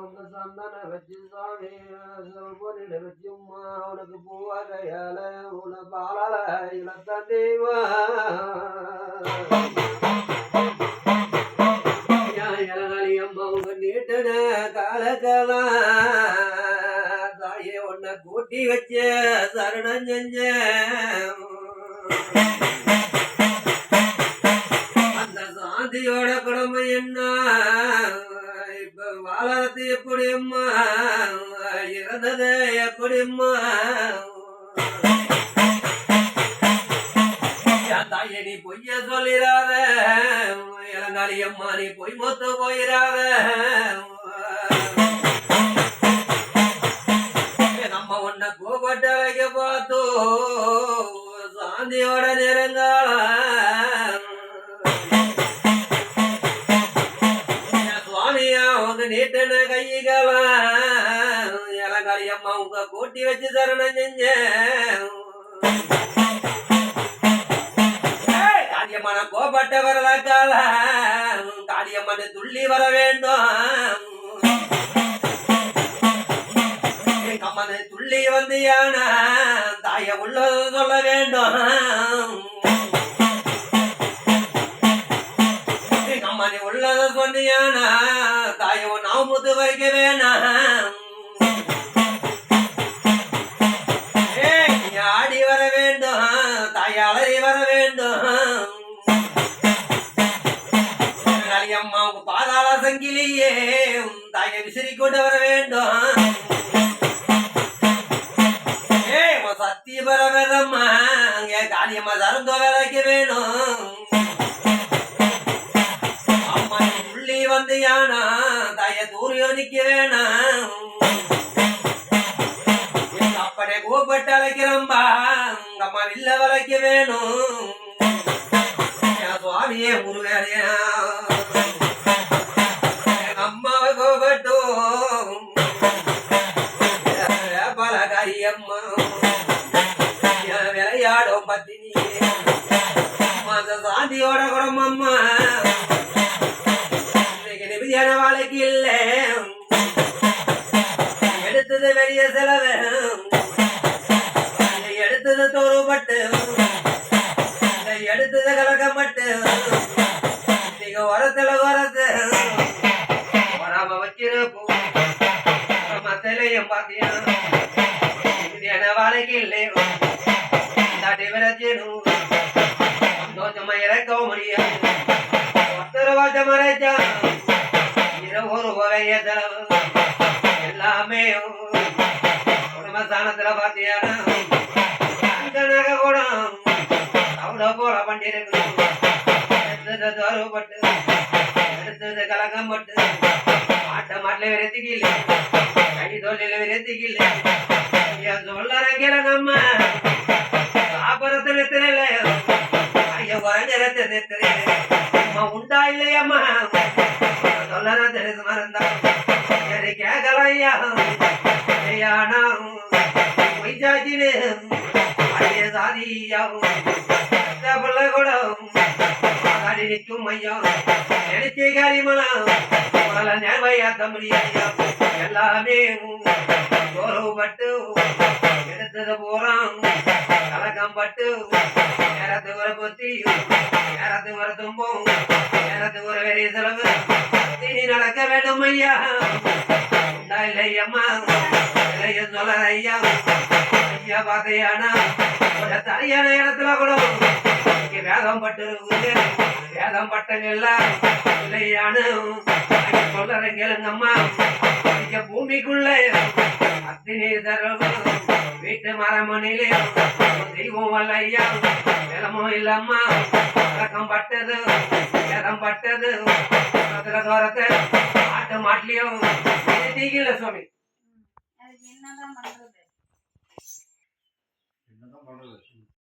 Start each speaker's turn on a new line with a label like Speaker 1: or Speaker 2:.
Speaker 1: உங்க சந்தன வச்சு சுவாமி பொருளை வச்சு உமா உனக்கு பூவாகையால உன பாலால இளத்தண்டிவா உன்னை கூட்டி வச்ச சரணம் செஞ்ச அந்த சாந்தியோட கடமை என்ன இப்ப வாழறது எப்படி அம்மா இறந்தது எப்படி அம்மா தாயே நீ பொய்ய சொல்லிடாத இளங்காளி அம்மா நீ பொய் மொத்த போயிடாத நீட்டன கைகளம் இளங்காளி அம்மா உங்க கூட்டி வச்சு சரணம் செஞ்சேன் காளியம்மன கோபட்ட வரலாக்கால காளியம்மன் துள்ளி வர வேண்டும். எங்க அம்மனை துள்ளி வந்து யான தாய உள்ள சொல்ல வேண்டும். எங்க அம்மனை உள்ளத சொன்னியானா நாமுது வைக்க ஆடி வர வேண்டும். தாயாளரி வர வேண்டும். அம்மா உங்க பாதாள சங்கிலியே தாயை விசிறி கொண்டு வர வேண்டும். ஏய் உன் சத்திய வர காளியம்மா சரந்தோ வேலைக்கு வேணும். தூரியோ அப்படே கூப்பிட்டு அழைக்கிறம்பா உங்க அம்மா வில்ல வளைக்க வேணும். என் சுவாமியே முருகனே. எங்க அம்மாவை பல பலகாரி அம்மா. விளையாடும் பத்தினி மத சாந்தியோட குடும்பம்மா இன்னைக்கு வாழைக்கு வாழ்க்கை எடுத்தது வெளிய செலவு. எடுத்தது தோறுபட்டு. எடுத்தது கலக்கப்பட்டு நீங்க உரத்துல உரத்து. வராம வச்சிருப்போம் மத்திலையும் பாத்தியா? என்ன வாழ்க்கை இல்லையோ? தாட்டி விரச்சிடும் சந்தோஷமா இறக்கவும் முடியாது. மறைச்சா இரவு எல்லாமே குடும்பஸ்தானத்துல பாத்தியானா? அந்த நகை அவ்வளோ போல பண்ணிருக்கு எடுத்தது தோறுபட்டு எடுத்தது கலக்கம் பட்டு மாட்ட மாட்டில விரத்திக்கல கை தொழில விரத்திக்கல. என் சொல்லறேன் கிழங்கம்மா. சாப்பரத்துல எத்தனை ஐயா குறைஞ்சரத்தை நிறுத்துறேன். அம்மா உண்டா இல்லையம்மா? சொல்லறேன் தெரிஞ்சு மறந்தா சரி கேட்கலையா ஐயானா பொய் சாச்சினு அடைய சாதியாகும். பிள்ளை கூட ஆடி நிற்கும் ஐயா நினைச்சே காரியமலாம் உடல நேர்மையாத்த முடியாது எல்லாமே கௌரவப்பட்டு எடுத்தது போறான் கலக்கம் பட்டு ஐயா உண்டா இல்லை இல்லைய சொல்ல ஐயா ஐயா பார்த்தையானா ஒரு இடத்துல கூட வேதம் பட்டு இருக்குது. வேதம் பட்டங்கள்லாம் இல்லையானு சொல்றேன் கேளுங்கம்மா இங்க பூமிக்குள்ள அத்தினி தரவு வீட்டு மரமணிலே தெய்வம் அல்ல ஐயா நிலமோ இல்லம்மா பட்டது வேதம் பட்டது தோரத்தை மாட்டிலையும் தீகில சுவாமி.
Speaker 2: அதுக்கு என்னதான் பண்றது?
Speaker 3: என்னதான் பண்றது?